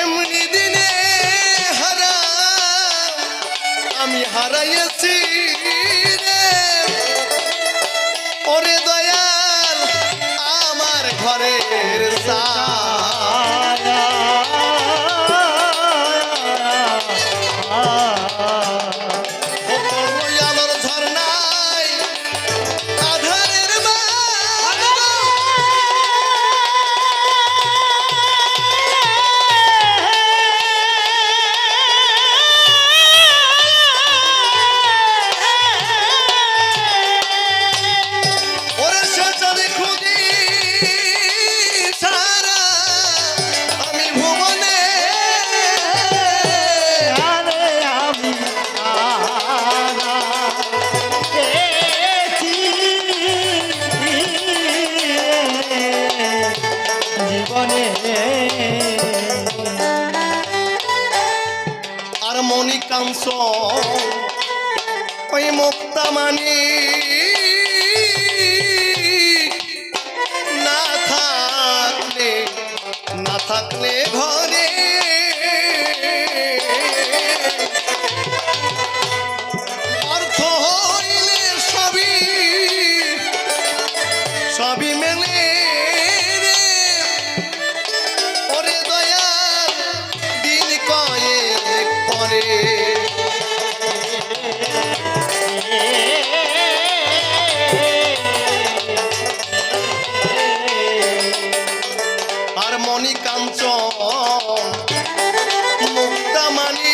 এমনি দিনে হারা আমি হারাইছি রে। ওরে দয়াল আমার ঘরের আলোর মণি কাঞ্চন মুক্তামানি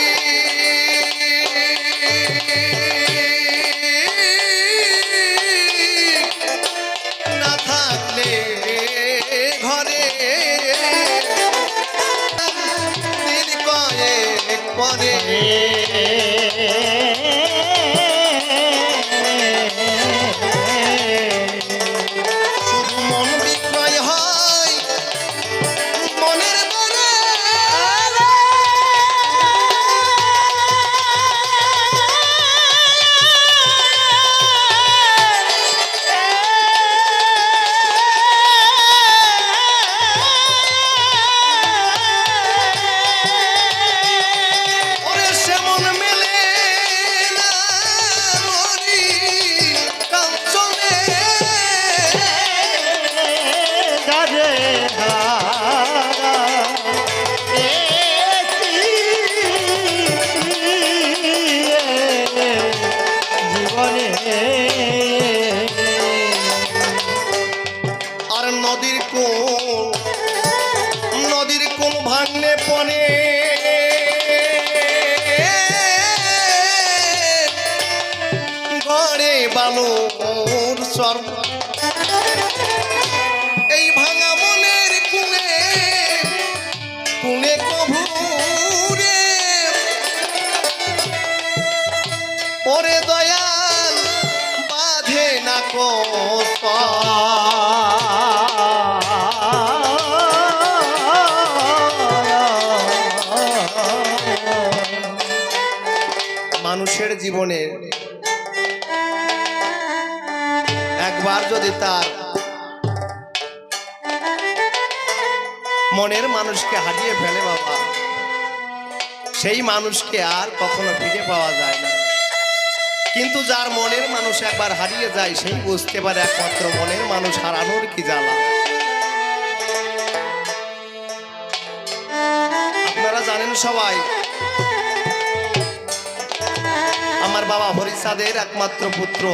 নদীর কোল নদীর কোল ভাঙনে পনে মানুষের জীবনে। একবার যদি তার মনের মানুষকে হারিয়ে ফেলে বাবা, সেই মানুষকে আর কখনো ফিরে পাওয়া যায় না। কিন্তু যার মনের মানুষ একবার হারিয়ে যায়, সেই বুঝতে পারে একমাত্র মনের মানুষ হারানোর কি জ্বালা। আপনারা জানেন সবাই বাবা হরিচাঁদের একমাত্র পুত্র।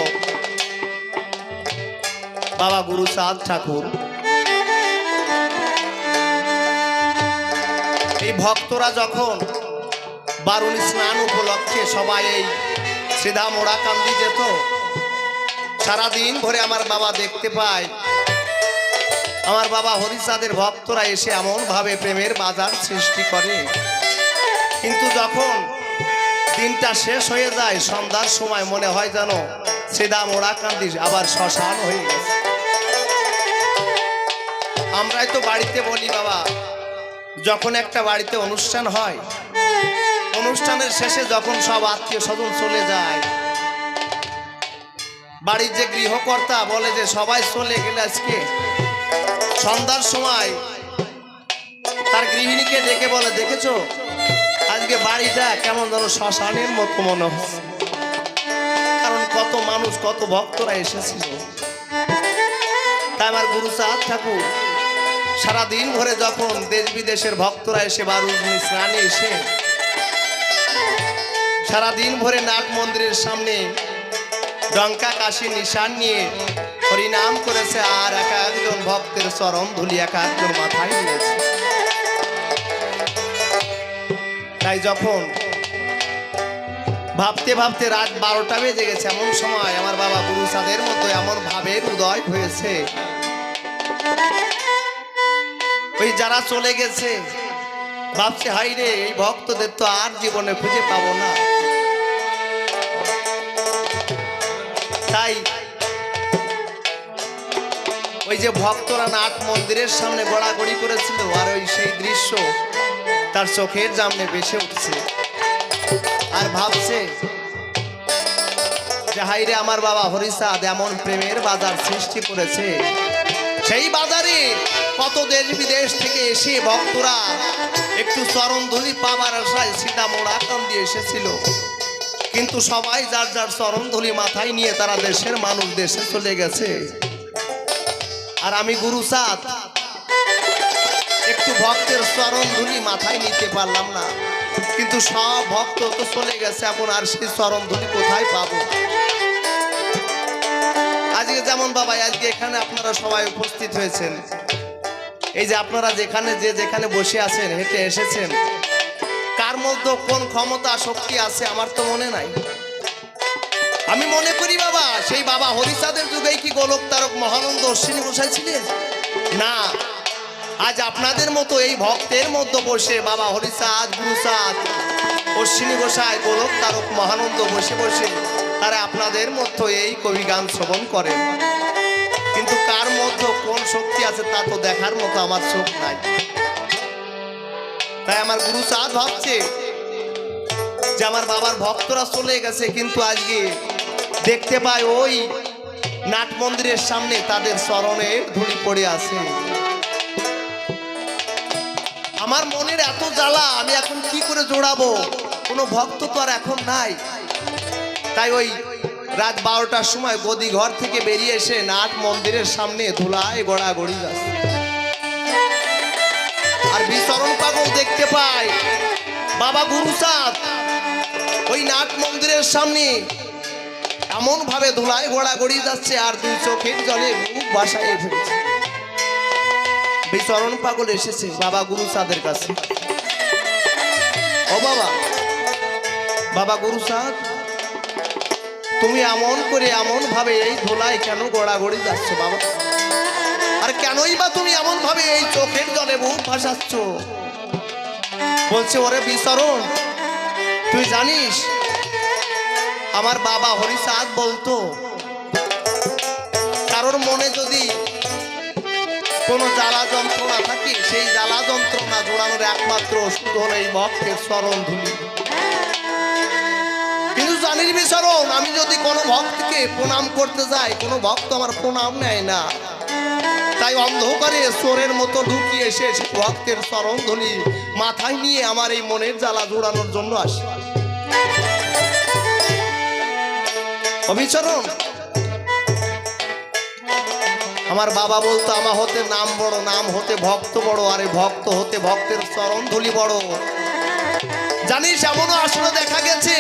বাবা গুরুচাঁদ ঠাকুর। এই ভক্তরা যখন বারুণী স্নান উপলক্ষে সবাই এই সিধা মোড়াকান্দি যেত, সারাদিন ভরে আমার বাবা দেখতে পায়। আমার বাবা হরিচাঁদের ভক্তরা এসে এমন ভাবে প্রেমের বাজার সৃষ্টি করে। কিন্তু যখন দিনটা শেষ হয়ে যায়, সন্ধ্যার সময় মনে হয় যেন সেদা মোড়াকান্দি আবার শ্মশান হয়ে গেছে। আমরাই তো বাড়িতে বলি, বাবা, যখন একটা বাড়িতে অনুষ্ঠান হয়, অনুষ্ঠানের শেষে যখন সব আত্মীয় স্বজন চলে যায়, বাড়ির যে গৃহকর্তা বলে যে সবাই চলে গেলে আজকে, সন্ধ্যার সময় তার গৃহিণীকে ডেকে বলে, দেখেছ? আজকে বাড়িটা কেমন যেন শ্মশানের মতো মনে হচ্ছে কারণ কত মানুষ, কত ভক্তরা এসেছিল। তাই আমার গুরু চাঁদ ঠাকুর, সারাদিন ভরে যখন দেশ বিদেশের ভক্তরা এসে বারুজনি স্নানে এসে, সারাদিন ভরে নাট মন্দিরের সামনে ডঙ্কা কাশি, নিশান নিয়ে হরিনাম করেছে আর এক একজন ভক্তের চরম ধুলি এক একজন মাথায় নিয়েছে। তাই যখন ভাবতে ভাবতে রাত বারোটা বেজে গেছে, এমন সময় আমার বাবা গুরু সাদের মতো এমন ভাবের উদয় হয়েছে। ওই যারা চলে গেছে, ভাবছে হাই রে, এই ভক্তদের তো আর জীবনে খুঁজে পাবো না। তাই ওই যে ভক্তরা নাট মন্দিরের সামনে গড়াগড়ি করেছিল, আর ওই সেই দৃশ্য তার চোখের জামনে ভেসে উঠছে। আর ভাবছে, যে হাইরে আমার বাবা হরিচাঁদ এমন প্রেমের বাজার সৃষ্টি করেছে। সেই বাজারে কত দেশ বিদেশ থেকে এসে ভক্তরা একটু চরণ ধুলি পাবার আশায় সীতা মোড়াকান দিয়ে এসেছিল। কিন্তু সবাই যার যার চরণ ধুলি মাথায় নিয়ে তারা দেশের মানুষ দেশে চলে গেছে। আর আমি গুরু চাঁদ একটু ভক্তের চরণ ধুলি মাথায় নিতে পারলাম না। কিন্তু সব ভক্ত তো চলে গেছে, এখন আর সেই চরণ ধুলি কোথায় পাবো? আজকে যেমন বাবা আজকে এখানে আপনারা সবাই উপস্থিত হয়েছেন। এই যে আপনারা যেখানে, যে যেখানে বসে আছেন, হেঁটে এসেছেন, কার মধ্যে কোন ক্ষমতা, শক্তি আছে আমার তো মনে নাই। আমি মনে করি বাবা, সেই বাবা হরিচাঁদের যুগেই কি গোলক তারক মহানন্দ অশ্বিনী বসাই ছিলেন না। আজ আপনাদের মতো এই ভক্তের মধ্যে বসে বাবা হরিচাঁদ গুরুচাঁদ অশ্বিনী গোসাই, গোলক তারক মহানন্দ বসে বসে তারা আপনাদের মধ্যে এই কবি গান শ্রবণ করেন। কিন্তু কার মধ্যে কোন শক্তি আছে তা তো দেখার মতো আমার চোখ নাই। তাই আমার গুরু চাঁদ ভাবছে যে আমার বাবার ভক্তরা চলে গেছে, কিন্তু আজকে দেখতে পায় ওই নাট মন্দিরের সামনে তাদের চরণে ধুলি পড়ে আছে। আমার মনের এত জ্বালা, আমি এখন কি করে জোড়াবো? কোনো ভক্ত তো আর এখন নাই। তাই ওই রাত বারোটার সময় গদি ঘর থেকে বেরিয়ে এসে নাট মন্দিরের সামনে ধুলায় গড়াগড়ি যাচ্ছে। আর বিচরণ পাগল দেখতে পায়, বাবা গুরুচাঁদ ওই নাট মন্দিরের সামনে এমন ভাবে ধুলায় গড়াগড়ি যাচ্ছে আর দুই চোখের জলে মুখ বাসায় ফেলছে বিচরণ পাগল এসেছে, বাবা গুরুচাঁদের কাছে। ও বাবা বাবা গুরুচাঁদ তুমি এমন করে এমন ভাবে এই ধোলায় কেন গড়াগড়ি যাচ্ছ বাবা? আর কেনই বা তুমি এমন ভাবে এই চোখের জলে বুক ভাসাচ্ছ? বলছে, ওরে বিচরণ, তুই জানিস, আমার বাবা হরিচাঁদ বলতো, কারোর মনে যদি কোনো জ্বালা যন্ত্রণা থাকে, সেই জ্বালা যন্ত্রণা জোড়ানোর একমাত্র ওষুধ হলো এই ভক্তের স্মরণ ধুলি। কিন্তু জানিস বিচরণ, আমি যদি কোনো ভক্তকে প্রণাম করতে যাই, কোনো ভক্ত আমার প্রণাম নেয় না। তাই অন্ধকারে চোরের মতো ঢুকিয়ে এসে ভক্তের স্মরণ ধুলি মাথায় নিয়ে আমার এই মনের জ্বালা জোড়ানোর জন্য আসে। অবিচরণ আমার বাবা বলতো, আমার হতে নাম বড়, নাম হতে ভক্ত বড়, আরে ভক্ত হতে ভক্তের চরণ ধুলি বড়। জানিস, এমনও আসলে দেখা গেছে,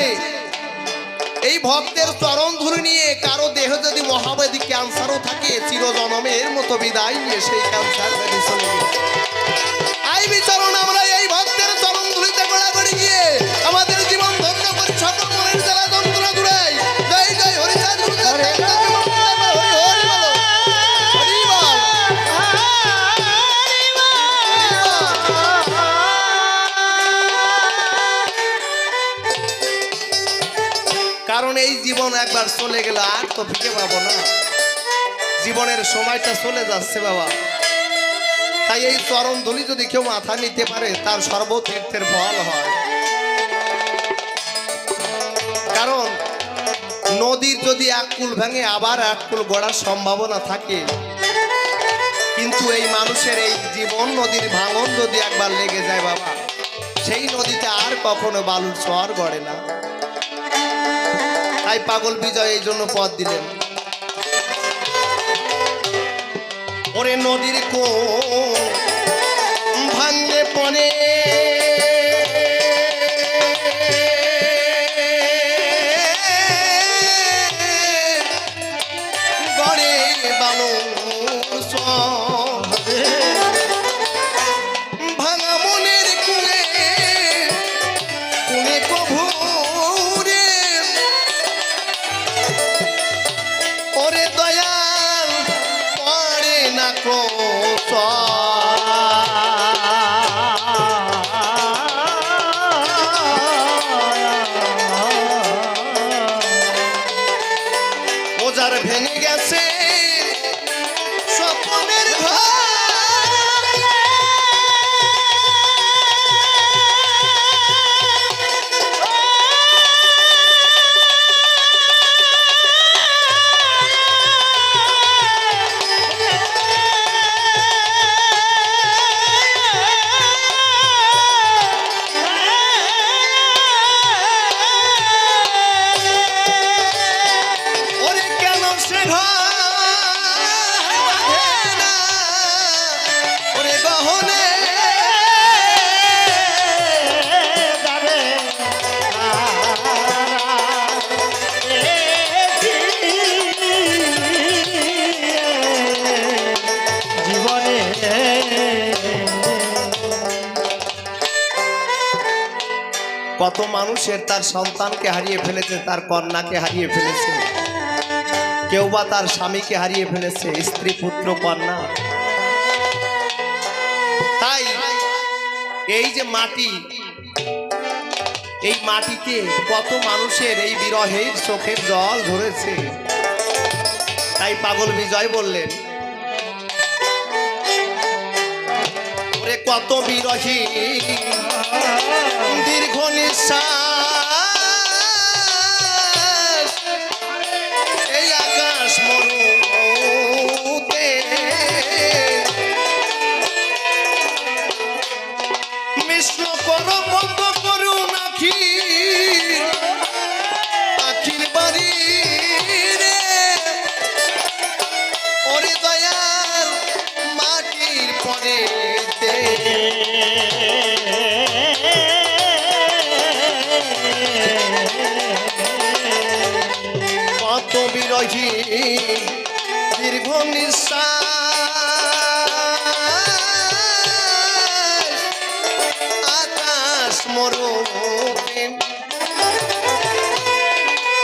এই ভক্তের চরণ ধুলি নিয়ে কারও দেহ যদি মহাবেদী ক্যান্সারও থাকে, চিরজনমের মতো বিদায় নিয়ে সেই ক্যান্সার আই বিচরণ আমরা এই জীবন একবার চলে গেলে আর তো ফিরে পাবো না। জীবনের সময়টা চলে যাচ্ছে বাবা। তাই এই চরণ ধুলি যদি কেউ মাথা নিতে পারে, তার সর্বতীর্থের ফল হয়। কারণ নদীর যদি এক কুল ভেঙে আবার এক কুল গড়ার সম্ভাবনা থাকে, কিন্তু এই মানুষের এই জীবন নদীর ভাঙন যদি একবার লেগে যায় বাবা, সেই নদীতে আর কখনো বালুর চর গড়ে না। তাই পাগল বিজয় এই জন্য পথ দিলেন। ওরে নদীর কো ভাঙলে পরে পড়ে কত মানুষের তার সন্তানকে হারিয়ে ফেলেছে, তার কন্যাকে হারিয়ে ফেলেছে। কেউ বা তার স্বামীকে হারিয়ে ফেলেছে, স্ত্রী, পুত্র, কন্যা। তাই এই যে মাটি, এই মাটিতে কত মানুষের এই বিরহের চোখের জল ধরেছে। তাই পাগল বিজয় বললেন কত বিরহী দীর্ঘ নিঃশ্বাস দীর্ঘ নিঃশ্বাস আকাশ মরুতে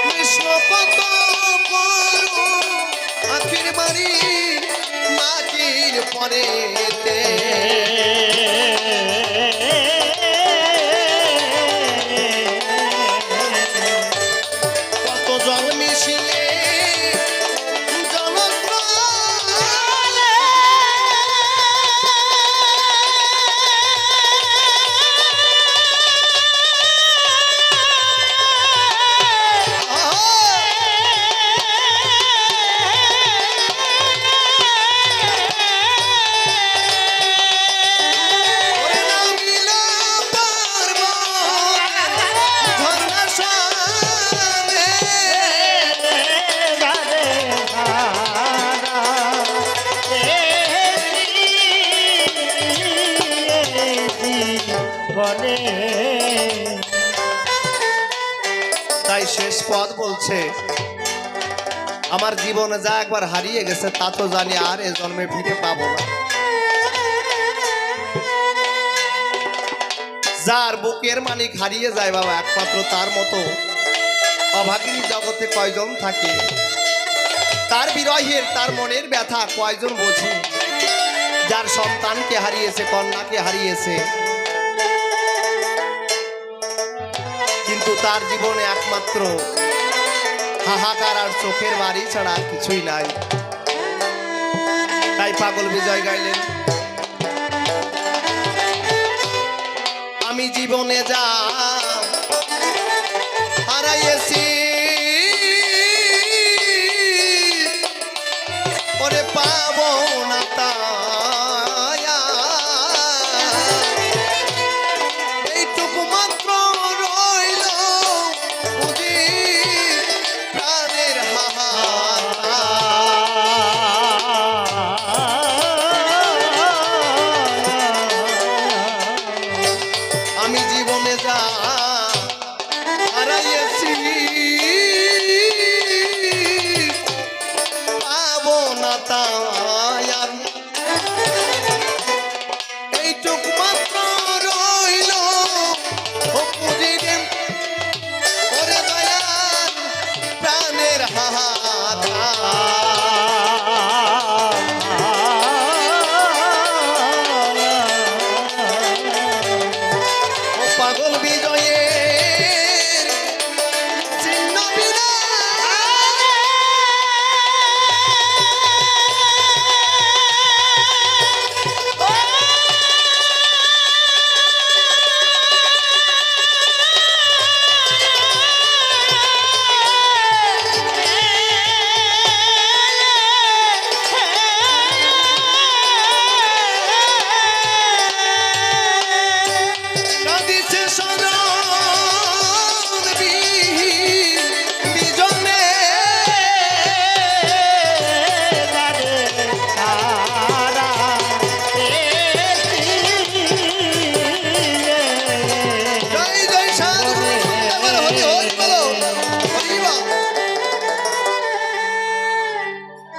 কৃষ্ণ কত বাড়ি মাটির পরেতে। বলছে, আমার জীবনে যা একবার হারিয়ে গেছে, তা তো জানি আর এ জন্মে ফিরে পাবো না। যার বুকের মালিক হারিয়ে যায় বাবা, একমাত্র তার মতো অভাগিনী জগতে কয়জন থাকে? তার বিরহের, তার মনের ব্যথা, কয়জন বোঝে? যার সন্তানকে হারিয়েছে, কন্যাকে হারিয়েছে। কিন্তু তার জীবনে একমাত্র হাহাকার আর চোখের বাড়ি ছাড়া কিছুই নাই। তাই পাগল বিজয় গাইলেন। আমি জীবনে যা হারাইয়েছি। ওরে পাবো না